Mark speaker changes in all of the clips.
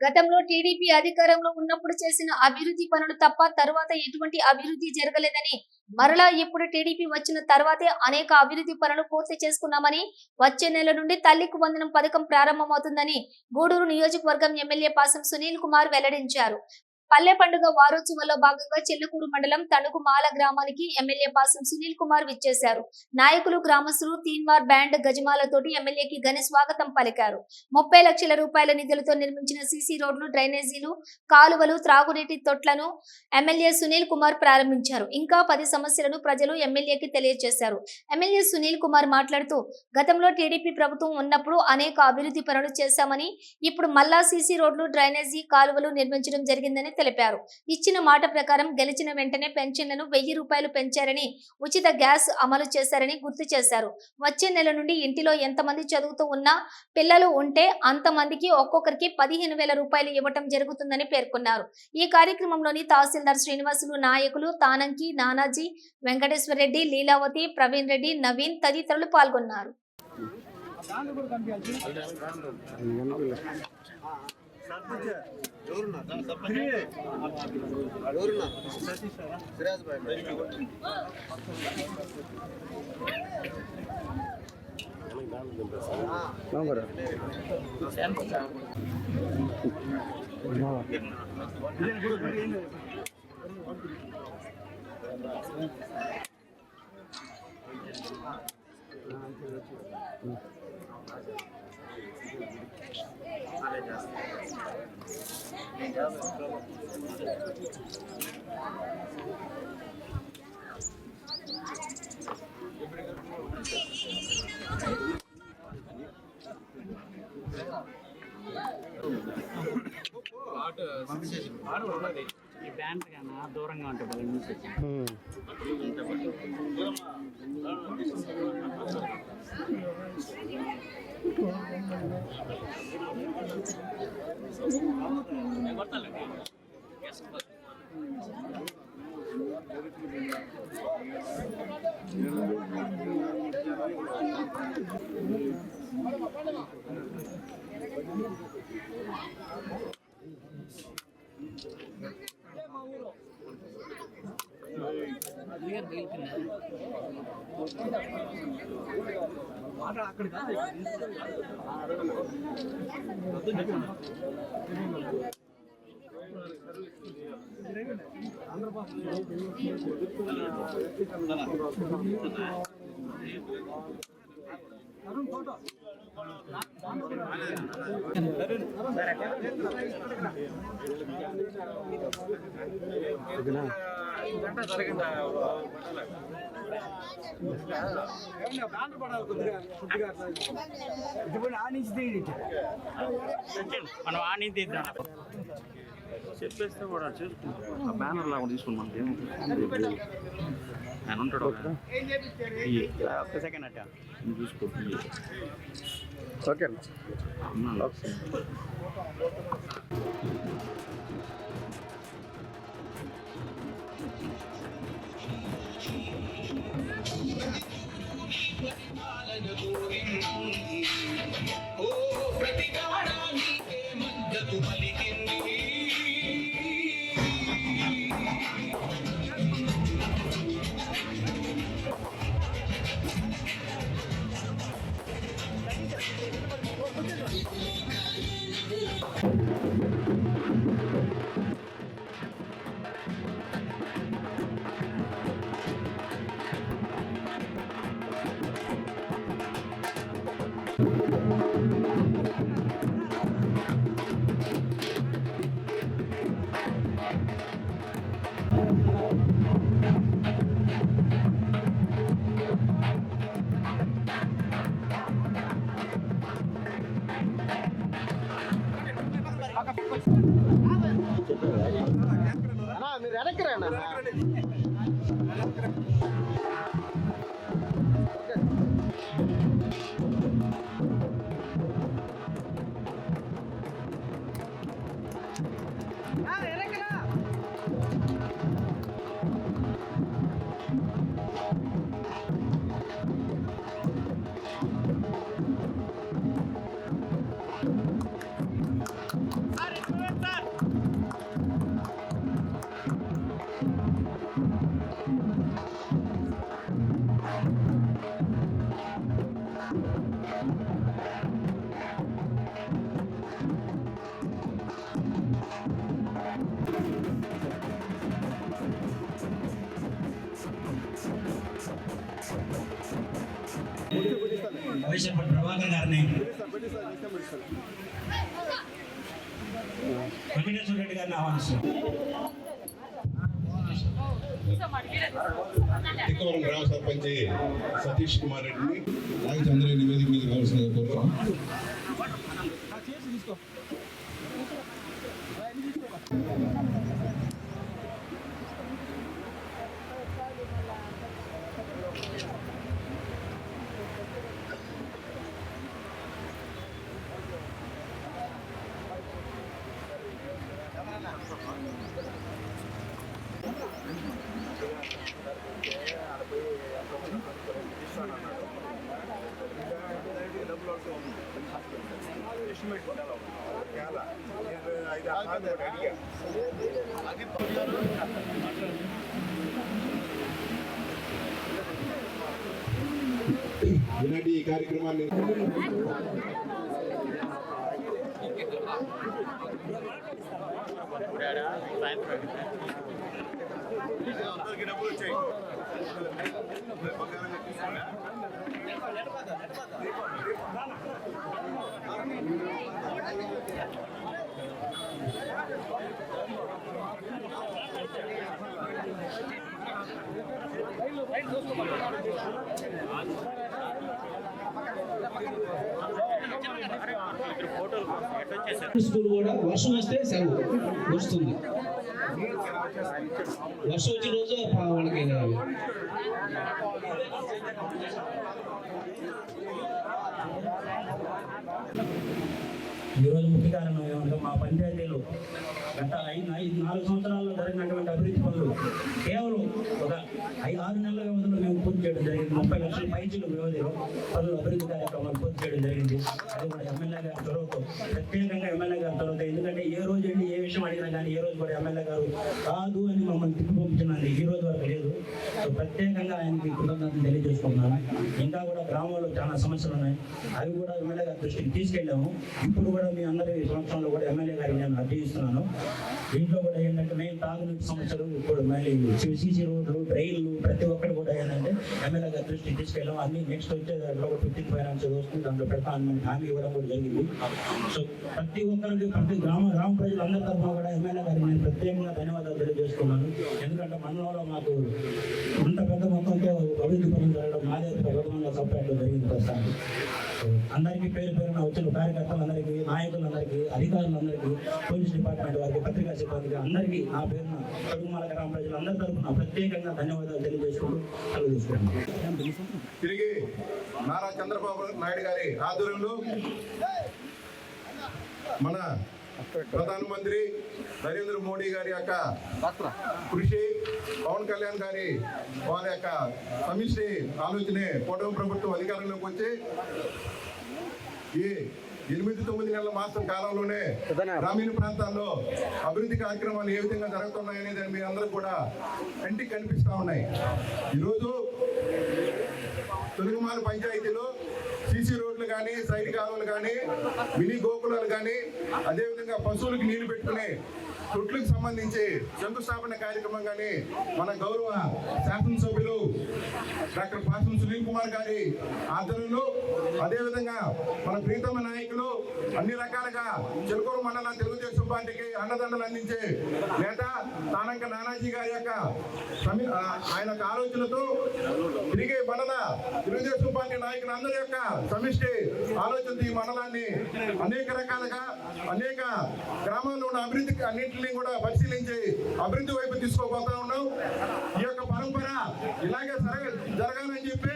Speaker 1: గతంలో టీడీపీ అధికారంలో ఉన్నప్పుడు చేసిన అభివృద్ధి పనులు తప్ప తరువాత ఎటువంటి అభివృద్ధి జరగలేదని మరలా ఇప్పుడు టీడీపీ వచ్చిన తర్వాతే అనేక అభివృద్ధి పనులు పూర్తి చేసుకున్నామని వచ్చే నెల నుండి తల్లికి వందనం పథకం ప్రారంభమవుతుందని గూడూరు నియోజకవర్గం ఎమ్మెల్యే పాసం సునీల్ కుమార్ వెల్లడించారు. పల్లె పండుగ వారోత్సవంలో భాగంగా చెల్లకూరు మండలం తణుకు మాల గ్రామానికి ఎమ్మెల్యే పాసం సునీల్ కుమార్ విచ్చేశారు. నాయకులు గ్రామస్తులు తీన్మార్ బ్యాండ్ గజమాలతోటి ఎమ్మెల్యేకి ఘన స్వాగతం పలికారు. ముప్పై లక్షల రూపాయల నిధులతో నిర్మించిన సీసీ రోడ్లు డ్రైనేజీలు కాలువలు త్రాగునీటి తొట్లను ఎమ్మెల్యే సునీల్ కుమార్ ప్రారంభించారు. ఇంకా పది సమస్యలను ప్రజలు ఎమ్మెల్యేకి తెలియజేశారు. ఎమ్మెల్యే సునీల్ కుమార్ మాట్లాడుతూ గతంలో టీడీపీ ప్రభుత్వం ఉన్నప్పుడు అనేక అభివృద్ధి పనులు చేశామని ఇప్పుడు మళ్ళా సీసీ రోడ్లు డ్రైనేజీ కాలువలు నిర్మించడం జరిగిందని తెలిపారు. ఇచ్చిన మాట ప్రకారం గెలిచిన వెంటనే పెన్షన్లను వెయ్యి రూపాయలు పెంచారని ఉచిత గ్యాస్ అమలు చేశారని గుర్తు చేశారు. వచ్చే నెల నుండి ఇంటిలో ఎంతమంది చదువుతూ ఉన్నా పిల్లలు ఉంటే అంతమందికి ఒక్కొక్కరికి పదిహేను వేల రూపాయలు ఇవ్వటం జరుగుతుందని పేర్కొన్నారు. ఈ కార్యక్రమంలోని తహసీల్దార్ శ్రీనివాసులు నాయకులు తానంకి నానాజీ వెంకటేశ్వర రెడ్డి లీలావతి ప్రవీణ్ రెడ్డి నవీన్ తదితరులు పాల్గొన్నారు. సిరాజ్ భాయ్ Thank you.
Speaker 2: ஆட்டு ஆடு ஒன்றா ఈ బ్యాండ్ కన్నా దూరంగా ఉంటుంది వాళ్ళ నుంచి ఉయర్ బయలుకున్నారు అరుణ్ ఫోటో మనం ఆ నుంచి తీద్దాం.
Speaker 3: చెప్పేస్తే కూడా చేసుకుంటాం. ఆ బ్యానర్ లాగా తీసుకుని మనకి ఏముంటుంది ఆయన ఉంటాడు
Speaker 2: సెకండ్ అట్ట.
Speaker 3: నువ్వు చూసుకో ఇయ్యి.
Speaker 4: ఓకే
Speaker 3: అన్నాను.
Speaker 4: మీరు
Speaker 5: వెంకటేశ్వర రెడ్డి గారిని ఆహ్వానిస్తున్నాం.
Speaker 6: తిక్కవరం గ్రామ సర్పంచ్ సతీష్ కుమార్ రెడ్డిని అలాగే చంద్ర నివేదిక మీద రావాల్సిందిగా కోరుతున్నాం. ఈనాటి ఈ కార్యక్రమాన్ని.
Speaker 2: సాయంత్రం ఫోటోలు
Speaker 7: స్కూల్ కూడా వర్షం వస్తే సెలవు. వస్తుంది. వర్షం వచ్చిన రోజు వాళ్ళకి
Speaker 5: ఈరోజు ముఖ్య కారణం ఏమంటే మా పంచాయతీలో గత ఐదు ఐదు నాలుగు సంవత్సరాల్లో జరిగినటువంటి అభివృద్ధి పనులు కేవలం ఒక ఐదు ఆరు నెలల వ్యవధిలో మేము పూర్తి చేయడం జరిగింది. ముప్పై లక్షల పైచీల వ్యవధిలో పనులు అభివృద్ధి కార్యక్రమాలు పూర్తి చేయడం జరిగింది. అది కూడా ఎమ్మెల్యే గారి చొరవతో ప్రత్యేకంగా ఎమ్మెల్యే గారి చొరవతో ఎందుకంటే ఏ రోజు అండి ఏ విషయం అడిగినా కానీ ఏ రోజు కూడా ఎమ్మెల్యే గారు కాదు అని మమ్మల్ని తిప్పి పంపించినది ఈ రోజు వరకు లేదు. సో ప్రత్యేకంగా ఆయనకి కృతజ్ఞతలు తెలియజేసుకుంటున్నాను. ఇంకా కూడా గ్రామంలో చాలా సమస్యలు ఉన్నాయి. అవి కూడా ఎమ్మెల్యే గారి దృష్టికి తీసుకెళ్ళాము. ఇప్పుడు కూడా మీ అందరి సంవత్సరంలో కూడా ఎమ్మెల్యే గారిని నేను అర్జీస్తున్నాను దీంట్లో కూడా ఏంటంటే మెయిన్ తాగునీటి సమస్యలు ఇప్పుడు మళ్ళీ సీసీ రోడ్లు రైళ్ళు ప్రతి ఒక్కటి కూడా ఏంటంటే ఎమ్మెల్యే గారి దృష్టికి తీసుకెళ్ళాం. అన్ని నెక్స్ట్ వచ్చే దాంట్లో ఒక ఫిఫ్టీన్ ఫైనాన్స్ వస్తుంది. దాంట్లో పెడతామని హామీ ఇవ్వడం కూడా జరిగింది. సో ప్రతి ఒక్కరికి ప్రతి గ్రామ గ్రామ ప్రజలందరి తరఫున కూడా ఎమ్మెల్యే గారికి నేను ప్రత్యేకంగా ధన్యవాదాలు తెలియజేస్తున్నాను. ఎందుకంటే మండలంలో మాకు అంత పెద్ద మొత్తంతో అభివృద్ధి పనులు జరగడం మాదే ప్రథమంగా సపరేట్ జరిగింది ప్రస్తుతానికి. అందరికీ పేరు పేరున వచ్చిన కార్యకర్తలందరికీ నాయకులందరికీ అధికారులందరికీ పోలీస్ డిపార్ట్మెంట్ వారికి పత్రికా సిబ్బందికి అందరికీ నా పేరున కడుగుమాల గ్రామ ప్రజలందరి తరఫున ప్రత్యేకంగా ధన్యవాదాలు తెలియజేసుకుంటూ కలుగు
Speaker 6: తిరిగి నారా చంద్రబాబు నాయుడు గారి ఆధ్వర్యంలో మన ప్రధానమంత్రి నరేంద్ర మోడీ గారి యొక్క కృషి పవన్ కళ్యాణ్ గారి వారి యొక్క సమిష్టి ఆలోచనే కూటమి ప్రభుత్వం అధికారంలోకి వచ్చి ఈ ఎనిమిది తొమ్మిది నెలల మాసం కాలంలోనే గ్రామీణ ప్రాంతాల్లో అభివృద్ధి కార్యక్రమాలు ఏ విధంగా జరుగుతున్నాయనేది మీ అందరూ కూడా కంటికి కనిపిస్తా ఉన్నాయి. ఈరోజు తెలుగుమాల పంచాయతీలో సీసీ రోడ్లు కానీ సైడ్ కాలువలు కానీ మినీ గోకులాలు కానీ అదేవిధంగా పశువులకు నీళ్ళు పెట్టుకునే తొట్లకు సంబంధించి శంకుస్థాపన కార్యక్రమం కానీ మన గౌరవ శాసనసభ్యులు డాక్టర్ పాసం సునీల్ కుమార్ గారి ఆధ్వర్యంలో అదేవిధంగా మన ప్రీతమ నాయకులు అన్ని రకాలుగా చిలుకూరు మండలం తెలుగుదేశం పార్టీకి అండదండలు అందించే నేత తానంక నానాజీ గారి యొక్క ఆయన ఆలోచనతో తిరిగే మండల తెలుగుదేశం పార్టీ నాయకులు అందరి యొక్క సమిష్టి ఆలోచనతో ఈ మండలాన్ని అనేక రకాలుగా అనేక గ్రామాల్లో ఉన్న అభివృద్ధి అన్నింటినీ కూడా పరిశీలించి అభివృద్ధి వైపు తీసుకోబోతా ఉన్నాం. ఈ యొక్క పరంపర ఇలాగే జరగ జరగాలని చెప్పి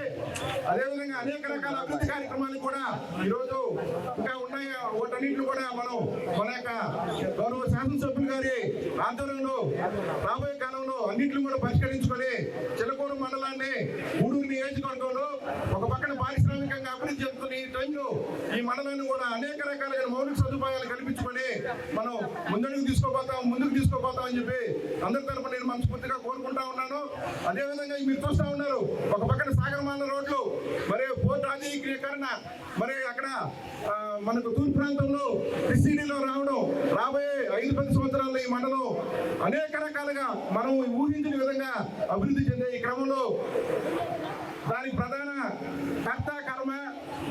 Speaker 6: అదేవిధంగా అనేక రకాల అభివృద్ధి కార్యక్రమాలు కూడా ఈరోజు ఇంకా ఉన్నాయి. వాటన్నింటిని కూడా మనం మన యొక్క గౌరవ శాసనసభ్యులు గారి ఆధ్వర్యంలో రాబోయే కాలంలో అన్నింటిని కూడా పరిష్కరించుకొని చిలకూరు మండలాన్ని గూడూరు నియోజకవర్గంలో ఒక పక్కన పారిశ్రామికంగా చెప్తున్న ఈ టైంలో ఈ మండలాన్ని కూడా అనేక రకాలైన మౌలిక సదుపాయాలు కల్పించుకొని మనం ముందడుగు తీసుకోపోతాం ముందుకు తీసుకోపోతాం అని చెప్పి అందరి తరపున నేను మనస్ఫూర్తిగా కోరుకుంటా ఉన్నాను. అదేవిధంగా మీరు చూస్తా ఉన్నారు. ఒక పక్కన సాగరమాల రోడ్లు మరి పోర్ట్ ఆధునీకరణ మరి అక్కడ మనకు తూర్పు ప్రాంతంలో సిసిడిలో రావడం రాబోయే ఐదు పది సంవత్సరాల్లో ఈ మండలం అనేక రకాలుగా మనం ఊహించిన విధంగా అభివృద్ధి చెందే ఈ క్రమంలో దానికి ప్రధాన కర్త కర్మ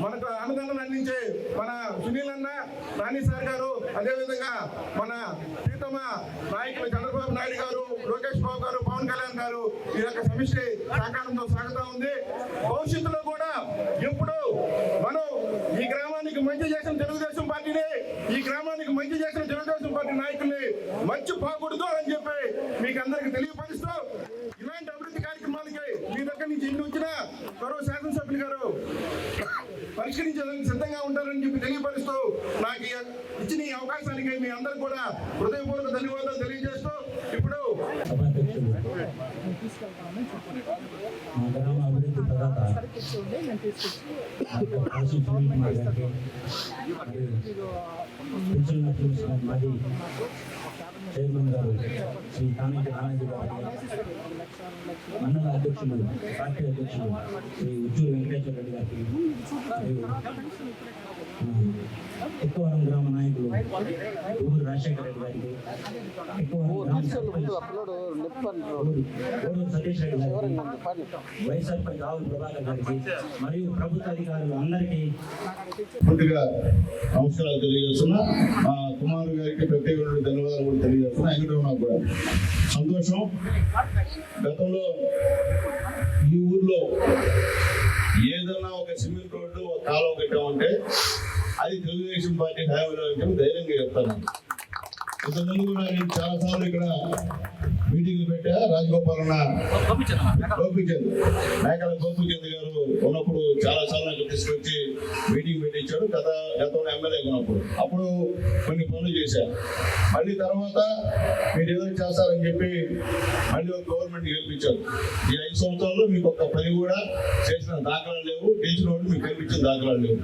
Speaker 6: మనకు సంబంధించి మన సునీల్ అన్న నాని సార్ గారు అదేవిధంగా మన ప్రీతమ నాయకులు చంద్రబాబు నాయుడు గారు లోకేష్ బాబు గారు పవన్ కళ్యాణ్ గారు ఈ యొక్క సమిష్టి సహకారంతో సాగుతా ఉంది. భవిష్యత్తులో కూడా ఎప్పుడు మనం ఈ గ్రామానికి మంచి చేసిన తెలుగుదేశం పార్టీని ఈ గ్రామానికి మంచి చేసిన తెలుగుదేశం పార్టీ నాయకుల్ని మంచి పోకూడదు అని చెప్పి మీకు అందరికి తెలియపరుస్తూ ఇలాంటి అభివృద్ధి కార్యక్రమాలకి మీ దగ్గర నుంచి ఎన్ని వచ్చినా గౌరవ పరిష్కరించడానికి సిద్ధంగా ఉంటారని చెప్పి తెలియపరుస్తూ నాకు ఇచ్చిన ఈ అవకాశానికి మీ అందరూ కూడా హృదయపూర్వక ధన్యవాదాలు తెలియజేస్తూ ఇప్పుడు
Speaker 5: సభాధ్యక్షులు చైర్మన్ గారు శ్రీ కామిటి నానాజీ గారికి మండల అధ్యక్షులు పార్టీ అధ్యక్షులు శ్రీ ఉజ్జూరు వెంకటేశ్వర రెడ్డి గారికి ఎక్కువరం గ్రామ నాయకులు ఊరు రాజశేఖర రెడ్డి గారికి ఎక్కువరం సతీష్ రెడ్డి గారికి ఆవుల ప్రభాకర్ గారికి మరియు ప్రభుత్వ అధికారులు అందరికీ
Speaker 8: ముందుగా నమస్కారాలు తెలియజేస్తున్నా. కుమార్ గారికి ప్రత్యేకమైన ధన్యవాదాలు కూడా తెలియజేస్తున్నా. ఎందుకంటే నాకు కూడా సంతోషం. గతంలో ఈ ఊర్లో ఏదైనా ఒక సిమెంట్ రోడ్డు ఒక కాలువ కట్టామంటే అది తెలుగుదేశం పార్టీ హయాంలో ధైర్యంగా చెప్తాను. ఇంతకుముందు కూడా నేను చాలాసార్లు ఇక్కడ మీటింగ్లు పెట్టా రాజగోపాలన్న గోపిచంద్ మేకల గోపిచంద్. గారు ఉన్నప్పుడు చాలా సార్లు నాకు తీసుకొచ్చి మీటింగ్ పెట్టించాడు గత గతంలో ఎమ్మెల్యే ఉన్నప్పుడు. అప్పుడు కొన్ని పనులు చేశారు మళ్ళీ తర్వాత మీరు ఏదో చేస్తారని చెప్పి మళ్ళీ ఒక గవర్నమెంట్ గెలిపించారు ఈ ఐదు సంవత్సరాల్లో మీకు ఒక్క పని కూడా చేసిన దాఖలాలు లేవు గెలిచిన వాళ్ళు మీకు కనిపించిన దాఖలాలు లేవు.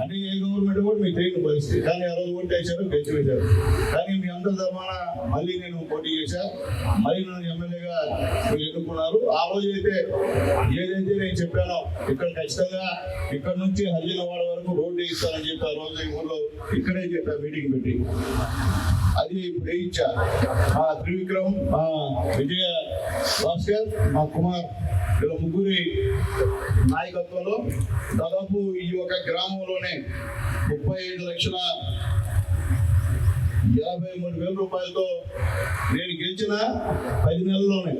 Speaker 8: అంటే ఏ గవర్నమెంట్ కూడా మీకు తెలియని పరిస్థితి కానీ ఆ రోజు ఓటు వేశారు గెలిచిపోయారు కానీ మీ అందరి తరఫున మళ్ళీ నేను పోటీ చేశా. మళ్ళీ నన్ను ఎమ్మెల్యేగా మీరు ఎన్నుకున్నారు. ఆ రోజు అయితే ఏదైతే నేను చెప్పానో ఇక్కడ ఖచ్చితంగా ఇక్కడ నుంచి హజీనవాడ వరకు రోడ్డు ఇస్తానని చెప్పి ఆ రోజు ఈ ఇక్కడే చెప్పా మీటింగ్ పెట్టి. అది ఇప్పుడు వేయించా మా త్రివిక్రమ్ మా విజయ భాస్కర్ మా కుమార్ వీళ్ళ ముగ్గురి నాయకత్వంలో దాదాపు ఈ ఒక గ్రామంలోనే ముప్పై ఐదు లక్షల యాభై మూడు వేల రూపాయలతో నేను గెలిచిన పది నెలల్లోనే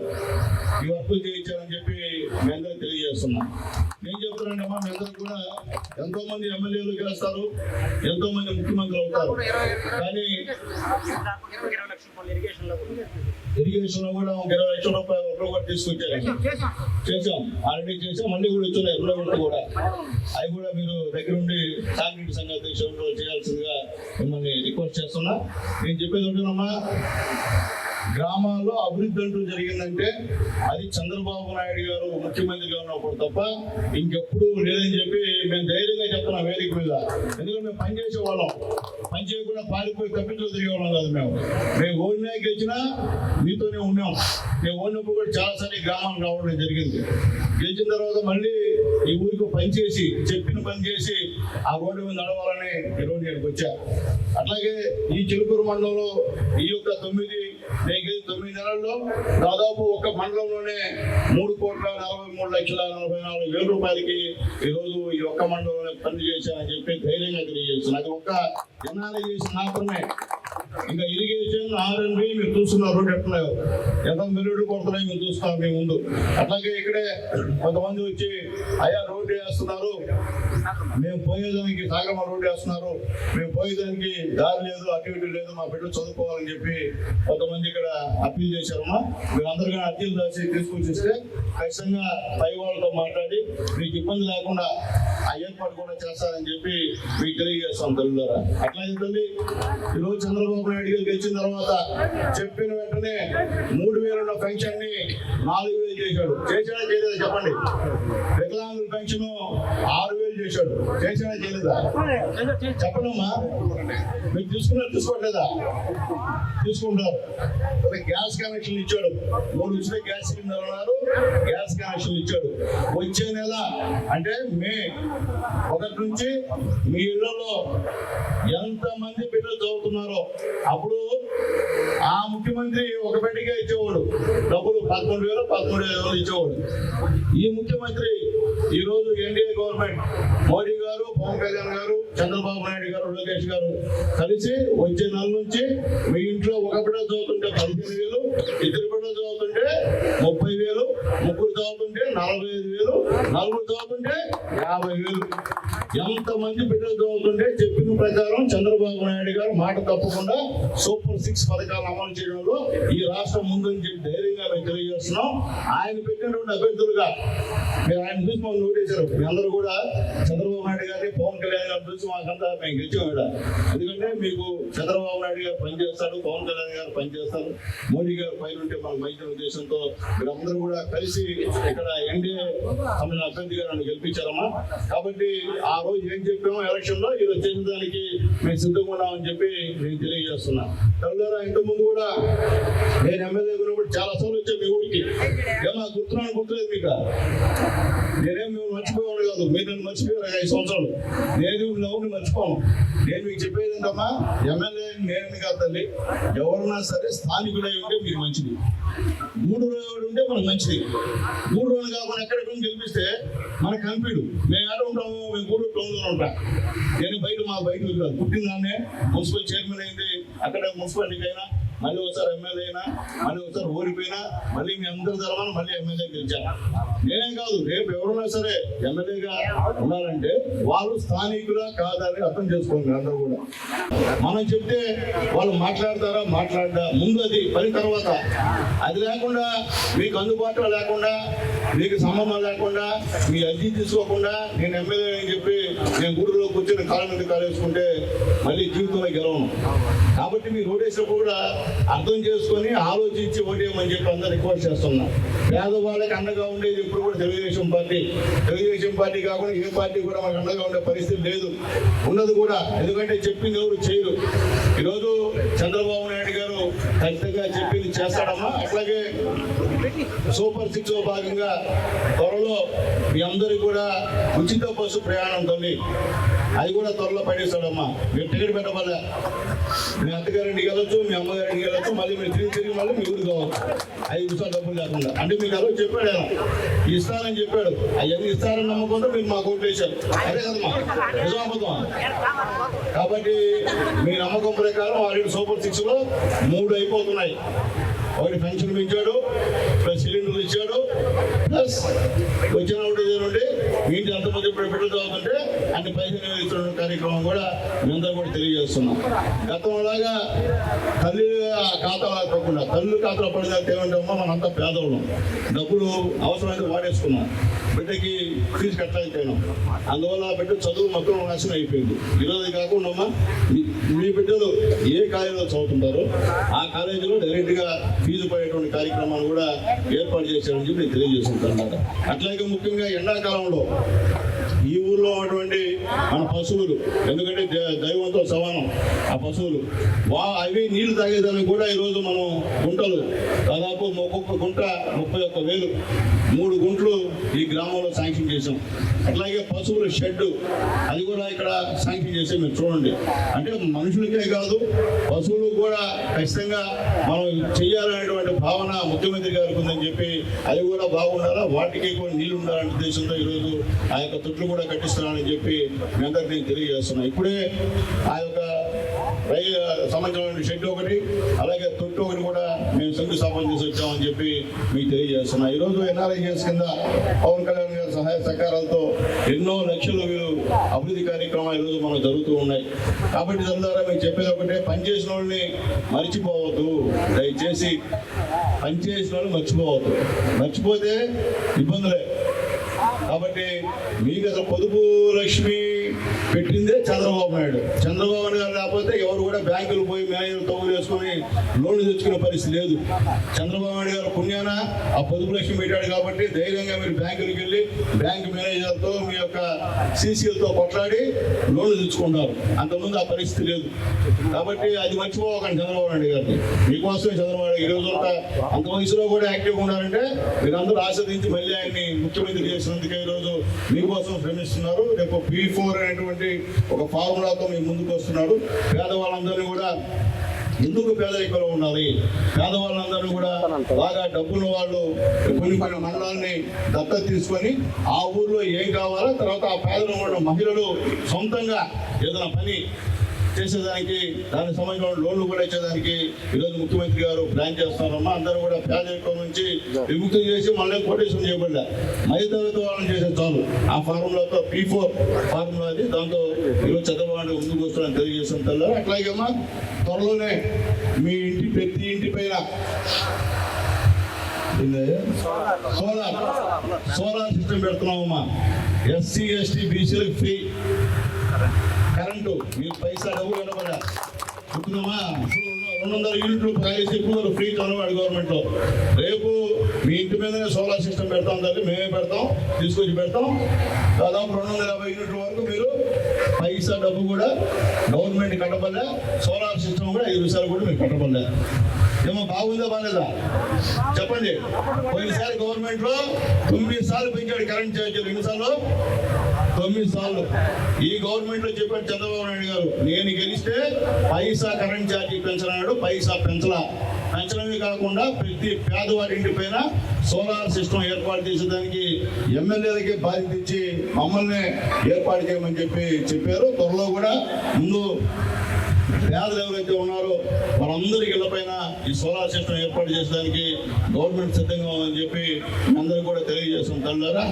Speaker 8: ఈ వర్క్ చేయించానని చెప్పి మీ అందరికి తెలియజేస్తున్నా. నేను చెప్తున్నానమ్మా మీ అందరికి కూడా ఎంతో మంది ఎమ్మెల్యేలు గెలుస్తారు ఎంతో మంది ముఖ్యమంత్రులు అవుతారు. కానీ ఇరిగేషన్లో కూడా ఒక ఇరవై లక్షల రూపాయలు ఒకరు కూడా తీసుకొచ్చారు. చేసాం ఆల్రెడీ చేసాం మళ్ళీ కూడా ఇస్తున్నాయి ఇరవై కూడా. అవి కూడా మీరు దగ్గర ఉండి సాగునీటి సంఘ అధ్యక్షులు చేయాల్సిందిగా మిమ్మల్ని రిక్వెస్ట్ చేస్తున్నా. నేను చెప్పేది ఉంటున్నామా? గ్రామాల్లో అభివృద్ధి అంటూ జరిగిందంటే అది చంద్రబాబు నాయుడు గారు ముఖ్యమంత్రిగా ఉన్నప్పుడు తప్ప ఇంకెప్పుడు లేదని చెప్పి మేము ధైర్యంగా చెప్తున్నాం వేదిక మీద. ఎందుకంటే మేము పనిచేసే వాళ్ళం పని చేయకుండా పారిపోయి తప్పించు తిరిగే వాళ్ళం కాదు మేము. మేము ఓడినా గెలిచినా మీతోనే ఉన్నాం. మేము ఓడినప్పుడు కూడా చాలాసార్లు ఈ గ్రామానికి రావడం జరిగింది. గెలిచిన తర్వాత మళ్ళీ ఈ ఊరికి పనిచేసి చెప్పిన పని చేసి ఆ రోడ్డు మీద నడవాలని ఈరోజు నేను వచ్చా. అట్లాగే ఈ చిలుకూరు మండలంలో ఈ యొక్క తొమ్మిది నేను తొమ్మిది నెలల్లో దాదాపు ఒక మండలంలోనే మూడు కోట్ల నలభై మూడు లక్షల నలభై నాలుగు వేల రూపాయలకి ఈరోజు ఈ ఒక్క మండలంలోనే పని చేశానని చెప్పి ధైర్యంగా తెలియజేస్తున్నాను అది ఒక్క ఎన్ఆర్ఐ చేసి మాత్రమే. ఇంకా ఇరిగేషన్ ఆర్ఎన్బి మీరు చూస్తున్నారు రోడ్డు ఎంత మెరుగుడు కొడుతున్నాయో మీరు చూస్తున్నారు మీ ముందు. అట్లాగే ఇక్కడే కొంతమంది వచ్చి అయ్యా రోడ్డు వేస్తున్నారు. మేము పోయేదానికి సాగమ రోడ్డు వేస్తున్నారు. మేము పోయేదానికి దారి లేదు అటు ఇటు లేదు మా బిడ్డలు చదువుకోవాలని చెప్పి కొంతమంది ఇక్కడ అప్పీల్ చేశారమ్మా. మీరందరూ కానీ అర్జీలు రాసి తీసుకొచ్చేస్తే ఖచ్చితంగా పై వాళ్ళతో మాట్లాడి మీకు ఇబ్బంది లేకుండా ఆ ఏర్పాటు కూడా చేస్తారని చెప్పి మీకు తెలియజేస్తాం తెలుగుదారా అట్లా తల్లి ఈరోజు చంద్రబాబు నాయుడు గారికి గెలిచిన తర్వాత చెప్పిన వెంటనే మూడు వేలు ఉన్న పెన్షన్ని నాలుగు వేలు చేశాడు. చేశాడా చేయలేదా చెప్పండి? వికలాంగుల పెన్షన్ ఆరు వేలు చేశాడు. చేశాడా చేయలేదా? చెప్పండమ్మా మీరు తీసుకున్నారు తీసుకోవట్లేదా? తీసుకుంటారు గ్యాస్ కనెక్షన్ ఇచ్చాడు. మూడు ఉచిత గ్యాస్ సిలిండర్ ఉన్నారు గ్యాస్ కనెక్షన్ ఇచ్చాడు. వచ్చే నెల అంటే మే ఒకటి నుంచి మీ ఇళ్ళలో ఎంత మంది బిడ్డలు చదువుతున్నారో అప్పుడు ఆ ముఖ్యమంత్రి ఒక బిడ్డకే ఇచ్చేవాడు. డబ్బులు పదకొండు వేలు పదకొండు వేలు ఇచ్చేవాడు. ఈ ముఖ్యమంత్రి ఈ రోజు ఎన్డీఏ గవర్నమెంట్ మోడీ గారు పవన్ కళ్యాణ్ గారు చంద్రబాబు నాయుడు గారు లోకేష్ గారు కలిసి వచ్చే నెల నుంచి మీ ఇంట్లో ఒక బిడ్డ చదువుతుంటే పదిహేను వేలు ఇద్దరు బిడ్డ చదువుతుంటే ముప్పై వేలు ముగ్గురు చదువుతుంటే నలభై ఐదు వేలు నలుగురు చదువుతుంటే యాభై వేలు. ఎంతమంది బిడ్డలు చదువుతుంటే చెప్పిన ప్రకారం చంద్రబాబు నాయుడు గారు మాట తప్పకుండా సూపర్ సిక్స్ పథకాలు అమలు చేయడంలో ఈ రాష్ట్రం ముందని చెప్పి ధైర్యంగా మేము తెలియజేస్తున్నాం. ఆయన పెట్టినటువంటి అభ్యర్థులుగా మీరు ఆయన చూసి మనం నోటేశారు మీ అందరూ కూడా చంద్రబాబు నాయుడు గారిని పవన్ కళ్యాణ్ గారిని చూసి మాకంతా మేము గెలిచాం ఇక్కడ ఎందుకంటే మీకు చంద్రబాబు నాయుడు గారు పనిచేస్తాడు పవన్ కళ్యాణ్ గారు పనిచేస్తారు మోడీ గారు పైన ఉంటే మనకు మంచి ఉద్దేశంతో మీరందరూ కూడా కలిసి ఇక్కడ ఎన్డీఏ తమిళ అభ్యర్థిగా నన్ను గెలిపించారమ్మా. కాబట్టి ఆ రోజు ఏం చెప్పామో ఎలక్షన్లో ఇది వచ్చేసిన దానికి మేము సిద్ధంగా ఉన్నామని చెప్పి నేను తెలియజేస్తున్నా. తల్లారా ఇంటి ముందు కూడా నేను ఎమ్మెల్యే ఉన్నప్పుడు చాలా సార్లు వచ్చాను మీ ఊరికి. ఏమో గుర్తున్నాను గుర్తులేదు మీకు? నేనేం మేము మర్చిపోయాను కాదు. మీరు నన్ను మర్చిపోయారు ఐదు సంవత్సరాలు. నేను ఎవరిని మర్చిపోను. నేను మీకు చెప్పేది ఏంటమ్మా? ఎమ్మెల్యే నేను కాదు తల్లి? ఎవరన్నా సరే స్థానికుడై ఉంటే మీకు మంచిది. మూడు రోజులు ఉంటే మనకు మంచిది. మూడు రోజులు కాకుండా ఎక్కడెక్కడ గెలిపిస్తే మనకు కనిపించడు మేము ఎక్కడ ఉంటాము మేము గూడూరు టౌన్లో ఉంటాం. నేను బయట మా బయట కాదు పుట్టిన మున్సిపల్ చైర్మన్ అయింది. అక్కడ మున్సిపాలిటీకి అయినా మళ్ళీ ఒకసారి ఎమ్మెల్యే అయినా మళ్ళీ ఒకసారి ఓడిపోయినా మళ్ళీ మీ అందరి తరఫున మళ్ళీ ఎమ్మెల్యే గెలిచాను? నేనేం కాదు రేపు ఎవరున్నా సరే ఎమ్మెల్యేగా ఉన్నారంటే వాళ్ళు స్థానికులా కాదని అర్థం చేసుకోండి అందరూ కూడా. మనం చెప్తే వాళ్ళు మాట్లాడతారా మాట్లాడదా? ముందు అది పని తర్వాత. అది లేకుండా మీకు అందుబాటులో లేకుండా మీకు సంబంధం లేకుండా మీ అర్జీ తీసుకోకుండా నేను ఎమ్మెల్యే అని చెప్పి నేను గుడిలో కూర్చొని కాళ్ళ మీద కాలేసుకుంటే మళ్ళీ జీవితంలో గెలవను. కాబట్టి మీ రోడ్ వేసినప్పుడు కూడా అర్థం చేసుకొని ఆలోచించి ఓటేయమని చెప్పి అందరూ రిక్వెస్ట్ చేస్తున్నా. పేదవాళ్ళకి అండగా ఉండేది ఇప్పుడు కూడా తెలుగుదేశం పార్టీ. తెలుగుదేశం పార్టీ కాకుండా ఏ పార్టీ కూడా మనకు అండగా ఉండే పరిస్థితి లేదు. ఉన్నది కూడా ఎందుకంటే చెప్పింది ఎవరు చేయరు. ఈరోజు చంద్రబాబు నాయుడు గారు ఖచ్చితంగా చెప్పి చేస్తాడమ్మా. అట్లాగే సూపర్ సిక్స్లో భాగంగా త్వరలో మీ అందరికి కూడా ఉచిత బస్సు ప్రయాణం తల్లి అది కూడా త్వరలో పడేస్తాడమ్మా. మీరు టికెట్ పెట్టవల్ల మీ అత్తగారిని వెళ్ళొచ్చు మీ అమ్మగారింటికి వెళ్ళొచ్చు మళ్ళీ మీరు తిరిగి తిరిగి మళ్ళీ మీ ఊరు కావచ్చు ఐదు నిమిషాలు డబ్బులు లేకుండా. అంటే మీకు అలా చెప్పాడు ఆయన. ఇస్తానని చెప్పాడు. అవన్నీ ఇస్తారని నమ్మకంతో మీరు మాకు ఓట్లు వేశారు. అదే కదమ్మా. నిజాబద్ధమా కాబట్టి మీ నమ్మకం ప్రకారం ఆల్రెడీ సూపర్ సిక్స్లో మూడు అయిపోతున్నాయి. ఒకటి పెన్షన్ పెంచాడు ప్లస్ సిలిండర్లు ఇచ్చాడు ప్లస్ వచ్చిన ఒకటి నుండి అంత మంది ఇప్పుడు బిడ్డలు చదువుతుంటే అన్ని పైసలు ఇస్తున్న కార్యక్రమం కూడా మేమందరం కూడా తెలియజేస్తున్నాం. గతంలాగా తల్లి ఖాతాలో కాకుండా తల్లి ఖాతాలో పడిన ఏమంటామో మనంతా పేదవాళ్ళం. డబ్బులు అవసరమైతే వాడేసుకున్నాం. బిడ్డకి ఫీజు కట్టలేకపోయినాం. అందువల్ల బిడ్డ చదువు మొత్తం నాశనం అయిపోయింది. ఈరోజు కాకుండా మీ- బిడ్డలు ఏ కాలేజీలో చదువుతుంటారో ఆ కాలేజీలో డైరెక్ట్గా ఫీజు పడేటువంటి కార్యక్రమాలు కూడా ఏర్పాటు చేశారని చెప్పి నేను తెలియజేస్తుంటాను అన్నమాట. అట్లాగే ముఖ్యంగా ఎండాకాలంలో Oh. ఈ ఊర్లో ఉన్నటువంటి మన పశువులు. ఎందుకంటే దైవంతో సమానం ఆ పశువులు. వా అవి నీళ్ళు తాగేదానికి కూడా ఈరోజు మనం గుంటలు. దాదాపు ఒక్కొక్క గుంట ముప్పై ఒక్క వేలు మూడు గుంట్లు ఈ గ్రామంలో శాంక్షన్ చేసాం అట్లాగే పశువుల షెడ్ అది కూడా ఇక్కడ శాంక్షన్ చేసి మీరు చూడండి. అంటే మనుషులకే కాదు పశువులు కూడా ఖచ్చితంగా మనం చేయాలనేటువంటి భావన ముఖ్యమంత్రి గారికి ఉందని చెప్పి అవి కూడా బాగుండాలా? వాటికి కూడా నీళ్ళు ఉండాలనే ఉద్దేశంతో ఈరోజు ఆ యొక్క తొట్లు కూడా కట్టిస్తున్నానని చెప్పి మీ అందరికి నేను తెలియజేస్తున్నాను ఇప్పుడే ఆ యొక్క రైలు సంబంధించిన షెడ్ ఒకటి అలాగే తొట్టు ఒకటి కూడా మేము శంకుస్థాపన చేసి వచ్చామని చెప్పి మీకు తెలియజేస్తున్నాం. ఈరోజు ఎన్ఆర్ఐఎస్ కింద పవన్ కళ్యాణ్ గారి సహాయ సహకారాలతో ఎన్నో లక్షలు వీరు అభివృద్ధి కార్యక్రమాలు ఈరోజు మనకు జరుగుతూ ఉన్నాయి. కాబట్టి దాని ద్వారా మీకు చెప్పేది ఒకటే పనిచేసిన వాళ్ళని మర్చిపోవద్దు. దయచేసి పనిచేసిన వాళ్ళు మర్చిపోవద్దు. మర్చిపోతే ఇబ్బందులే. కాబట్టి మీకు అసలు పొదుపు లక్ష్మి పెట్టిందే చంద్రబాబు నాయుడు. చంద్రబాబు గారు లేకపోతే ఎవరు కూడా బ్యాంకులు పోయి మేనేజర్ తవ్వులు వేసుకొని లోన్లు తెచ్చుకునే పరిస్థితి లేదు. చంద్రబాబు నాయుడు గారు పుణ్యాన ఆ పొదుపు లక్ష్యం పెట్టాడు కాబట్టి ధైర్యంగా మీరు బ్యాంకులకు వెళ్ళి బ్యాంక్ మేనేజర్తో మీ యొక్క సీసీలతో కొట్లాడి లోన్లు తెచ్చుకుంటారు అంతకుముందు ఆ పరిస్థితి లేదు. కాబట్టి అది మర్చిపోకండి చంద్రబాబు నాయుడు గారిని. మీకోసమే చంద్రబాబు నాయుడు ఈ రోజు అంత వయసులో కూడా యాక్టివ్గా ఉన్నారంటే మీరందరూ ఆస్వాదించి మళ్ళీ ఆయన్ని ముఖ్యమంత్రి చేసినందుకే ఈరోజు మీకోసం శ్రమిస్తున్నారు. రేపు పీ ఫోర్ అనేటువంటి ఒక ఫార్ములాతో మీ ముందుకు వస్తున్నాడు. పేదవాళ్ళందరినీ కూడా ఎందుకు పేదరికంలో ఉండాలి? పేదవాళ్ళందరూ కూడా బాగా డబ్బున్న వాళ్ళు కొన్ని కొన్ని మండలాన్ని దత్తత తీసుకొని ఆ ఊర్లో ఏం కావాలో తర్వాత ఆ పేదలు ఉన్న మహిళలు సొంతంగా ఏదైనా పని చేసేదానికి దానికి సంబంధించిన లోన్లు కూడా ఇచ్చేదానికి ఈరోజు ముఖ్యమంత్రి గారు ప్లాన్ చేస్తున్నారమ్మా. అందరూ కూడా పేదరికం నుంచి విముక్తి చేసి మళ్ళీ కోటేశ్వరం చేయబడ్డా. మధ్యతరగతి వాళ్ళని చేసే చాలు. ఆ ఫార్ములాతో పీ ఫోర్ ఫార్ములా అది. దాంతో ఈరోజు చంద్రబాబు ముందుకు వస్తున్నాను తెలియజేసిన తెల్లారు. అట్లాగే అమ్మా త్వరలోనే మీ ఇంటి ప్రతి ఇంటి పైన సోలార్. సోలార్ సిస్టమ్ పెడుతున్నామమ్మా. ఎస్సీ ఎస్టీ బీసీలకు ఫ్రీ. కరెంటు మీరు పైసా డబ్బు కనబడా చెప్తున్నామా? రెండు వందల యూనిట్లు ప్రైస్ ఇప్పుడు ఫ్రీ కొనవాడు గవర్నమెంట్లో రేపు మీ ఇంటి మీదనే సోలార్ సిస్టమ్ పెడతాం తల్లి మేమే పెడతాం తీసుకొచ్చి పెడతాం. దాదాపు రెండు వందల యాభై యూనిట్ల వరకు మీరు పైసా డబ్బు కూడా గవర్నమెంట్ కట్టబడలే సోలార్ సిస్టమ్ కూడా ఐదు నిమిషాలు కూడా మీరు కట్టబడలే. ఏమో బాగుందా బాగాలేదా? చెప్పండి. పోయినసారి గవర్నమెంట్లో తొమ్మిది సార్లు పెంచాడు కరెంట్ ఛార్జీలు. ఎన్నిసార్లు? తొమ్మిది సార్లు. ఈ గవర్నమెంట్లో చెప్పాడు చంద్రబాబు నాయుడు గారు నేను గెలిస్తే పైసా కరెంట్ ఛార్జీ పెంచనాడు పైసా పెంచలా. పెంచడమే కాకుండా ప్రతి పేదవారి ఇంటి పైన సోలార్ సిస్టమ్ ఏర్పాటు చేసేదానికి ఎమ్మెల్యేలకి బాధ్యత ఇచ్చి మమ్మల్ని ఏర్పాటు చేయమని చెప్పి చెప్పారు. త్వరలో కూడా ముందు పేదలు ఎవరైతే ఉన్నారో వాళ్ళందరికీ ఇళ్ళపైన ఈ సోలార్ సిస్టమ్ ఏర్పాటు చేసేదానికి గవర్నమెంట్ సిద్ధంగా ఉందని చెప్పి అందరూ కూడా తెలియజేస్తుంది తల్లారా.